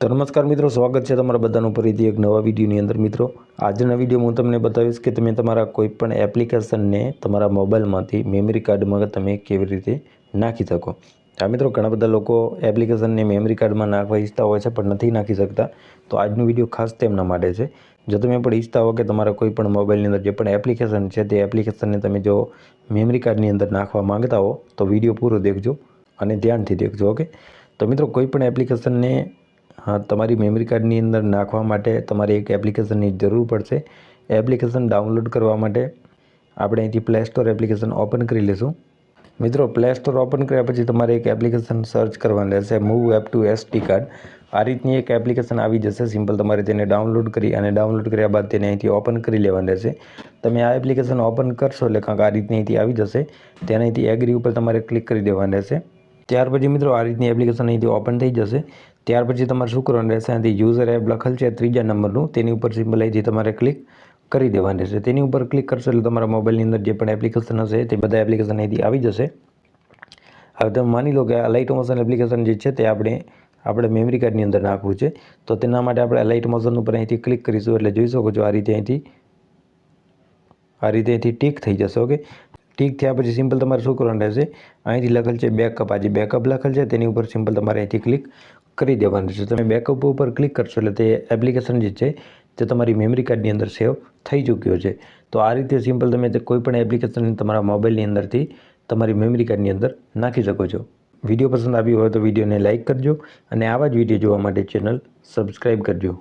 તો નમસ્કાર મિત્રો, સ્વાગત છે તમારા બધાનું ફરીથી એક નવા વિડીયોની અંદર. મિત્રો, આજના વીડિયો હું તમને બતાવીશ કે તમે તમારા કોઈ પણ એપ્લિકેશનને તમારા મોબાઈલમાંથી મેમરી કાર્ડમાં તમે કેવી રીતે નાખી શકો. આ મિત્રો, ઘણા બધા લોકો એપ્લિકેશનને મેમરી કાર્ડમાં નાખવા ઈચ્છતા હોય છે, પણ નથી નાખી શકતા. તો આજનો વીડિયો ખાસ તેમના માટે છે. જો તમે પણ ઈચ્છતા હો કે તમારા કોઈ પણ મોબાઈલની અંદર જે પણ એપ્લિકેશન છે, તે એપ્લિકેશનને તમે જો મેમરી કાર્ડની અંદર નાખવા માંગતા હો, તો વીડિયો પૂરો દેખજો અને ધ્યાનથી દેખજો, ઓકે? તો મિત્રો કોઈ પણ એપ્લિકેશનને તમારી મેમરી કાર્ડની અંદર નાખવા માટે તમારે એક એપ્લિકેશનની જરૂર પડશે. એપ્લિકેશન ડાઉનલોડ કરવા માટે આપણે અહીંથી પ્લે સ્ટોર એપ્લિકેશન ઓપન કરી લઈશું. મિત્રો પ્લે સ્ટોર ઓપન કર્યા પછી તમારે એક એપ્લિકેશન સર્ચ કરવાનું રહેશે move app to ST card આ રીતની એક એપ્લિકેશન આવી જશે સિમ્પલ તમારે તેને ડાઉનલોડ કરી અને ડાઉનલોડ કર્યા બાદ તેને અહીંથી ઓપન કરી લેવાનું રહેશે. તમે આ એપ્લિકેશન ઓપન કરશો એટલે કાંક આ રીતની અહીંથી આવી જશે. તેને અહીંથી એગ્રી ઉપર તમારે ક્લિક કરી દેવાનું રહેશે. ત્યાર પછી મિત્રો આ રીતની એપ્લિકેશન અહીંથી ઓપન થઈ જશે. ત્યાર પછી તમારે શું કરવાનું રહેશે? અહીંથી યુઝર એપ લખેલ છે ત્રીજા નંબરનું. તેની ઉપર સિમ્પલ અહીંથી તમારે ક્લિક કરી દેવાનું રહેશે. તેની ઉપર ક્લિક કરશો એટલે તમારા મોબાઈલની અંદર જે પણ એપ્લિકેશન હશે તે બધા એપ્લિકેશન અહીંથી આવી જશે. હવે તમે માની લો કે આ લાઇટ મોશન એપ્લિકેશન જે છે તે આપણે આપણે મેમરી કાર્ડની અંદર નાખવું છે. તો તેના માટે આપણે લાઇટ મોશન ઉપર અહીંથી ક્લિક કરીશું એટલે જોઈ શકો છો આ રીતે અહીંથી, આ રીતે અહીંથી ટીક થઈ જશે ઓકે ટીક થયા પછી સિમ્પલ તમારે શું કરવાનું રહેશે? અહીંથી લખેલ છે બેકઅપ આ જે બેકઅપ લખેલ છે તેની ઉપર સિમ્પલ તમારે અહીંથી ક્લિક કરી દેવાનું છે તમે બેકઅપ ઉપર ક્લિક કરશો એટલે તે એપ્લિકેશન જે છે તે તમારી મેમરી કાર્ડની અંદર સેવ થઈ ચૂક્યો છે. તો આ રીતે સિમ્પલ તમે કોઈપણ કોઈ પણ એપ્લિકેશન તમારા મોબાઈલની અંદરથી તમારી મેમરી કાર્ડની અંદર નાખી શકો છો. વીડિયો પસંદ આવ્યો હોય તો વિડીયોને લાઇક કરજો અને આવા જ વીડિયો જોવા માટે ચેનલ સબસ્ક્રાઈબ કરજો.